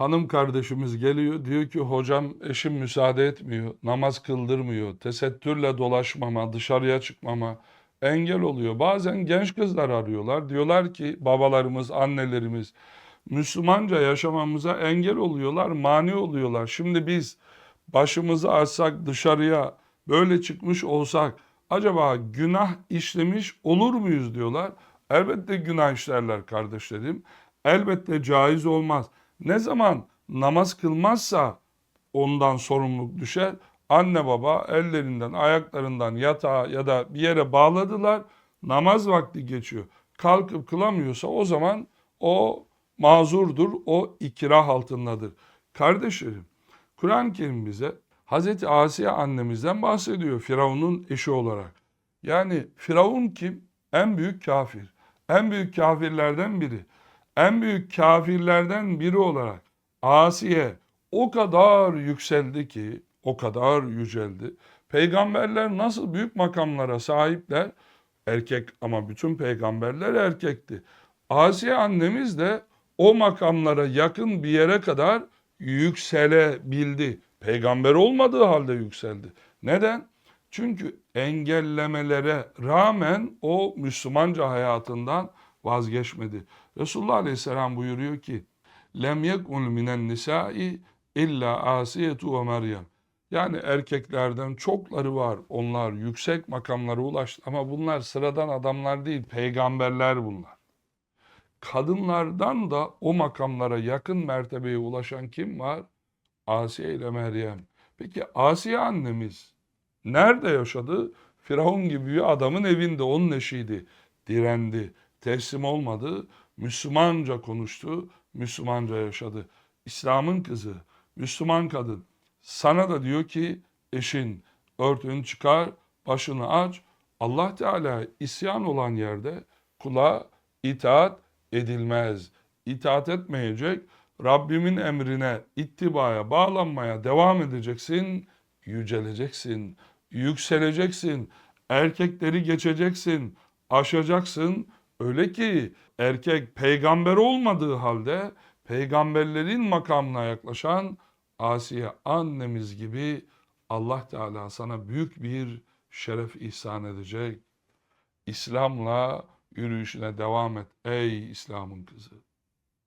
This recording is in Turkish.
hanım kardeşimiz geliyor diyor ki hocam eşim müsaade etmiyor, namaz kıldırmıyor, tesettürle dolaşmama, dışarıya çıkmama engel oluyor. Bazen genç kızlar arıyorlar. Diyorlar ki babalarımız, annelerimiz Müslümanca yaşamamıza engel oluyorlar, mani oluyorlar. Şimdi biz başımızı açsak dışarıya böyle çıkmış olsak acaba günah işlemiş olur muyuz diyorlar. Elbette günah işlerler kardeşlerim. Elbette caiz olmaz. Ne zaman namaz kılmazsa ondan sorumluluk düşer. Anne baba ellerinden, ayaklarından yatağa ya da bir yere bağladılar. Namaz vakti geçiyor. Kalkıp kılamıyorsa o zaman o mazurdur, o ikrah altındadır. Kardeşlerim, Kur'an-ı Kerim bize Hazreti Asiye annemizden bahsediyor Firavun'un eşi olarak. Yani Firavun kim? En büyük kafir. En büyük kafirlerden biri. En büyük kafirlerden biri olarak Asiye o kadar yükseldi ki, o kadar yüceldi. Peygamberler nasıl büyük makamlara sahipler? Erkek ama bütün peygamberler erkekti. Asiye annemiz de o makamlara yakın bir yere kadar yükselebildi. Peygamber olmadığı halde yükseldi. Neden? Çünkü engellemelere rağmen o Müslümanca hayatından vazgeçmedi. Resulullah Aleyhisselam buyuruyor ki lem yekun minen nisai illa asiyetu ve meryem. Yani erkeklerden çokları var. Onlar yüksek makamlara ulaştı ama bunlar sıradan adamlar değil, peygamberler bunlar. Kadınlardan da o makamlara yakın mertebeye ulaşan kim var? Asiye ile Meryem. Peki Asiye annemiz nerede yaşadı? Firavun gibi bir adamın evinde onun eşiydi. Direndi, teslim olmadı, Müslümanca konuştu, Müslümanca yaşadı. İslam'ın kızı, Müslüman kadın. Sana da diyor ki eşin örtün çıkar, başını aç. Allah Teala isyan olan yerde kula itaat edilmez. İtaat etmeyecek. Rabbimin emrine, ittibaya, bağlanmaya devam edeceksin. Yüceleceksin, yükseleceksin. Erkekleri geçeceksin, aşacaksın. Öyle ki erkek peygamber olmadığı halde peygamberlerin makamına yaklaşan Asiye annemiz gibi Allah Teala sana büyük bir şeref ihsan edecek. İslam'la yürüyüşüne devam et ey İslam'ın kızı.